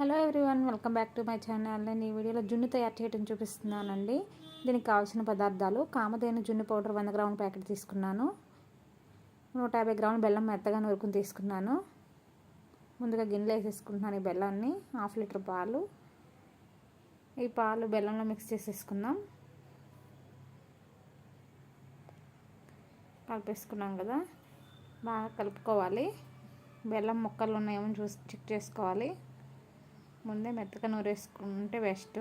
Hello everyone welcome back to my channel. నేను ఈ వీడియోలో జున్ను తయారు చేయడం చూపిస్తున్నానండి. దీనికి కావాల్సిన పదార్థాలు కామధేను జున్ను పౌడర్ వంద గ్రాముల ప్యాకెట్ తీసుకున్నాను. నూట యాభై గ్రాముల బెల్లం మెత్తగా నూరుకుని తీసుకున్నాను. ముందుగా గిన్నెలో వేసేసుకుంటున్నాను ఈ బెల్లాన్ని హాఫ్ లీటర్ పాలు. ఈ పాలు బెల్లంలో మిక్స్ చేసేసుకుందాం. కలిపేసుకున్నాం కదా బాగా కలుపుకోవాలి. బెల్లం ముక్కలు ఉన్నాయేమో చూసి చెక్ చేసుకోవాలి. ముందే మెత్తగా నూరేసుకుంటే బెస్ట్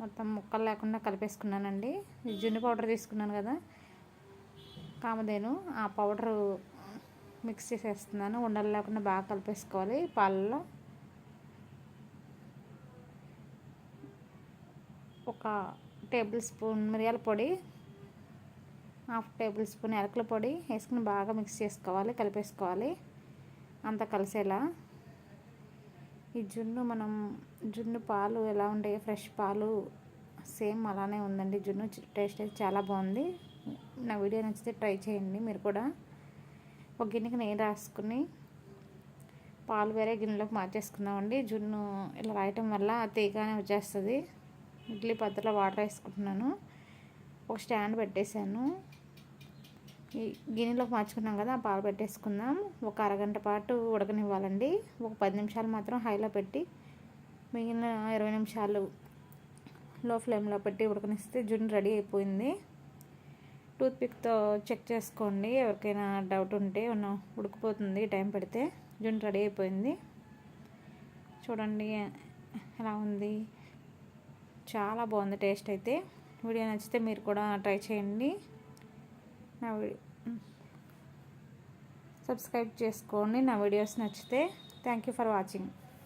మొత్తం ముక్కలు లేకుండా కలిపేసుకున్నానండి. జున్ను పౌడర్ తీసుకున్నాను కదా కామధేను. ఆ పౌడరు మిక్స్ చేసేస్తున్నాను. ఉండలు లేకుండా బాగా కలిపేసుకోవాలి. పాలలో ఒక టేబుల్ స్పూన్ మిరియాల పొడి హాఫ్ టేబుల్ స్పూన్ ఎలకల పొడి వేసుకుని బాగా మిక్స్ చేసుకోవాలి కలిపేసుకోవాలి. అంత కలిసేలా. ఈ జున్ను మనం జున్ను పాలు ఎలా ఉంటాయి ఫ్రెష్ పాలు సేమ్ అలానే ఉందండి. జున్ను టేస్ట్ అయితే చాలా బాగుంది. నా వీడియో నచ్చితే ట్రై చేయండి మీరు కూడా. ఒక గిన్నెకి నెయ్యి రాసుకుని పాలు వేరే గిన్నెలోకి మార్చేసుకుందామండి. జున్ను ఇలా రాయటం వల్ల తీగానే వచ్చేస్తుంది. ఇడ్లీ పద్ధతిలో వాటర్ వేసుకుంటున్నాను. ఒక స్టాండ్ పెట్టేశాను. గిన్నెలోకి మార్చుకున్నాం కదా ఆ పాలు పెట్టేసుకుందాం. ఒక అరగంట పాటు ఉడకనివ్వాలండి. ఒక పది నిమిషాలు మాత్రం హైలో పెట్టి మిగిలిన ఇరవై నిమిషాలు లో ఫ్లేమ్లో పెట్టి ఉడకనిస్తే జున్ను రెడీ అయిపోయింది. టూత్పిక్తో చెక్ చేసుకోండి. ఎవరికైనా డౌట్ ఉంటే ఉన్న ఉడికిపోతుంది టైం పెడితే జున్ను రెడీ అయిపోయింది. చూడండి ఎలా ఉంది? చాలా బాగుంది టేస్ట్ అయితే. వీడియో నచ్చితే మీరు కూడా ట్రై చేయండి. నా సబ్స్క్రైబ్ చేసుకోండి నా వీడియోస్ నచ్చితే. Thank you for watching